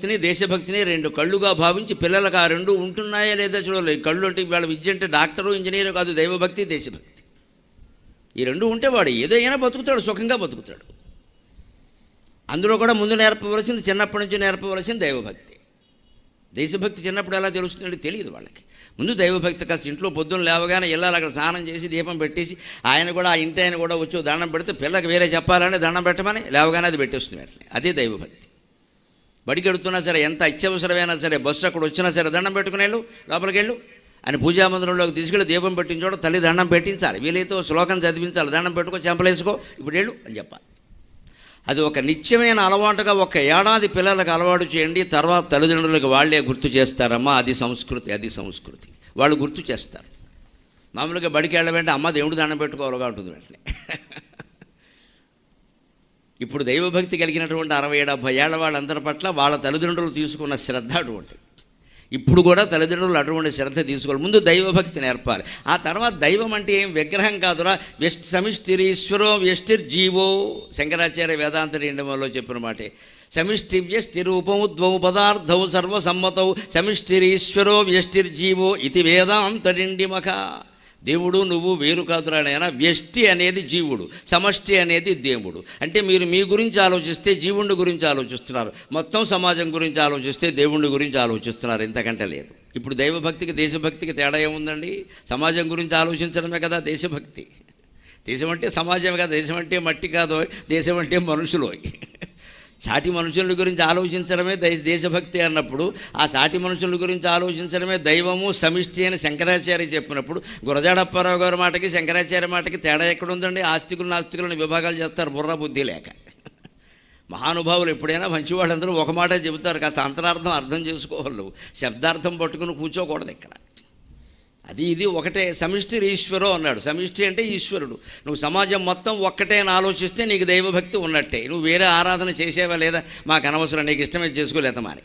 భక్తిని దేశభక్తిని రెండు కళ్ళుగా భావించి పిల్లలకు ఆ రెండు ఉంటున్నాయా లేదా చూడలేదు. కళ్ళు అంటే వాళ్ళ విద్య అంటే డాక్టరు ఇంజనీరు కాదు దైవభక్తి దేశభక్తి. ఈ రెండు ఉంటే వాడు ఏదైనా బతుకుతాడు సుఖంగా బతుకుతాడు. అందులో కూడా ముందు నేర్పవలసింది చిన్నప్పటి నుంచి నేర్పవలసింది దైవభక్తి. దేశభక్తి చిన్నప్పుడు ఎలా తెలుస్తుందంటే తెలియదు వాళ్ళకి. ముందు దైవభక్తి కాస్త ఇంట్లో పొద్దున్న లేవగానే వెళ్ళాలి అక్కడ స్నానం చేసి దీపం పెట్టేసి ఆయన కూడా ఆ ఇంటి ఆయన కూడా వచ్చి దండం పెడితే పిల్లకి వేరే చెప్పాలని దండం పెట్టమని లేవగానే అది పెట్టేస్తుంది వెంటనే అదే దైవభక్తి. బడికి సరే ఎంత అత్యవసరమైనా సరే బస్సు అక్కడ వచ్చినా సరే దండం పెట్టుకుని వెళ్ళు లోపలికి వెళ్ళు. అని పూజామందిరంలోకి తీసుకెళ్ళి దీపం పెట్టించోడ తల్లి దండం పెట్టించాలి. వీలైతే శ్లోకం చదివించాలి. దండం పెట్టుకో చెంపలేసుకో ఇప్పుడు వెళ్ళు అని చెప్పాలి. అది ఒక నిత్యమైన అలవాటుగా ఒక ఏడాది పిల్లలకు అలవాటు చేయండి. తర్వాత తల్లిదండ్రులకు వాళ్ళే గుర్తు చేస్తారమ్మా అది సంస్కృతి అది సంస్కృతి. వాళ్ళు గుర్తు చేస్తారు. మామూలుగా బడికి వెళ్ళవంటే అమ్మ దేవుడు దండం పెట్టుకోవాలిగా ఉంటుంది వెంటనే. ఇప్పుడు దైవభక్తి కలిగినటువంటి అరవై డెబ్భై ఏళ్ళ వాళ్ళందరి పట్ల వాళ్ళ తల్లిదండ్రులు తీసుకున్న శ్రద్ధ అటువంటి ఇప్పుడు కూడా తల్లిదండ్రులు అటువంటి శ్రద్ధ తీసుకోవాలి. ముందు దైవభక్తి నేర్పాలి. ఆ తర్వాత దైవం అంటే ఏం విగ్రహం కాదురా? వ్యష్టి సమిష్టిరీశ్వరో వ్యష్టిర్జీవో. శంకరాచార్య వేదాంత నిండమంలో చెప్పిన మాటే? సమిష్టి వ్యష్టిరూపము ద్వౌ పదార్థౌ సర్వసమ్మతౌ సమిష్టిరీశ్వరో వ్యష్టిర్జీవో. ఇది వేదాంతడిండి నిండిమఖ దేవుడు నువ్వు వేరు కాదురా వ్యష్టి అనేది జీవుడు సమష్టి అనేది దేవుడు. అంటే మీరు మీ గురించి ఆలోచిస్తే జీవుడి గురించి ఆలోచిస్తున్నారు. మొత్తం సమాజం గురించి ఆలోచిస్తే దేవుడి గురించి ఆలోచిస్తున్నారు. ఇంతకంటే లేదు. ఇప్పుడు దైవభక్తికి దేశభక్తికి తేడా ఏముందండి? సమాజం గురించి ఆలోచించడమే కదా దేశభక్తి. దేశం అంటే సమాజం కదా దేశం అంటే మట్టి కాదు దేశం అంటే మనుషులు సాటి మనుషుల గురించి ఆలోచించడమే దై దేశభక్తి అన్నప్పుడు ఆ సాటి మనుషుల గురించి ఆలోచించడమే దైవము సమిష్టి అని శంకరాచార్య చెప్పినప్పుడు గురజాడప్పారావు గారి మాటకి శంకరాచార్య మాటకి తేడా ఎక్కడ ఉందండి ఆస్తికులు నాస్తికులను విభాగాలు చేస్తారు బుర్ర బుద్ధి లేక. మహానుభావులు ఎప్పుడైనా మంచివాళ్ళందరూ ఒక మాట చెబుతారు కాస్త అంతరార్థం అర్థం చేసుకోవాలి శబ్దార్థం పట్టుకుని కూర్చోకూడదు ఇక్కడ. అది ఇది ఒకటే సమిష్టి ఈశ్వరో అన్నాడు. సమిష్టి అంటే ఈశ్వరుడు. నువ్వు సమాజం మొత్తం ఒక్కటే అని ఆలోచిస్తే నీకు దైవభక్తి ఉన్నట్టే. నువ్వు వేరే ఆరాధన చేసేవా లేదా మాకు అనవసరం నీకు ఇష్టమే చేసుకోలేదమ్మా అని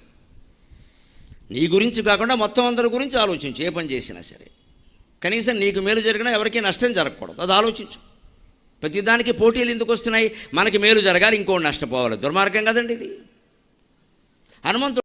నీ గురించి కాకుండా మొత్తం అందరి గురించి ఆలోచించు ఏ పని చేసినా సరే. కనీసం నీకు మేలు జరిగినా ఎవరికీ నష్టం జరగకూడదు. అది ఆలోచించు. ప్రతిదానికి పోటీలు ఎందుకు వస్తున్నాయి? మనకి మేలు జరగాలి ఇంకోటి నష్టపోవాలి దుర్మార్గం కదండి ఇది. హనుమంతుడు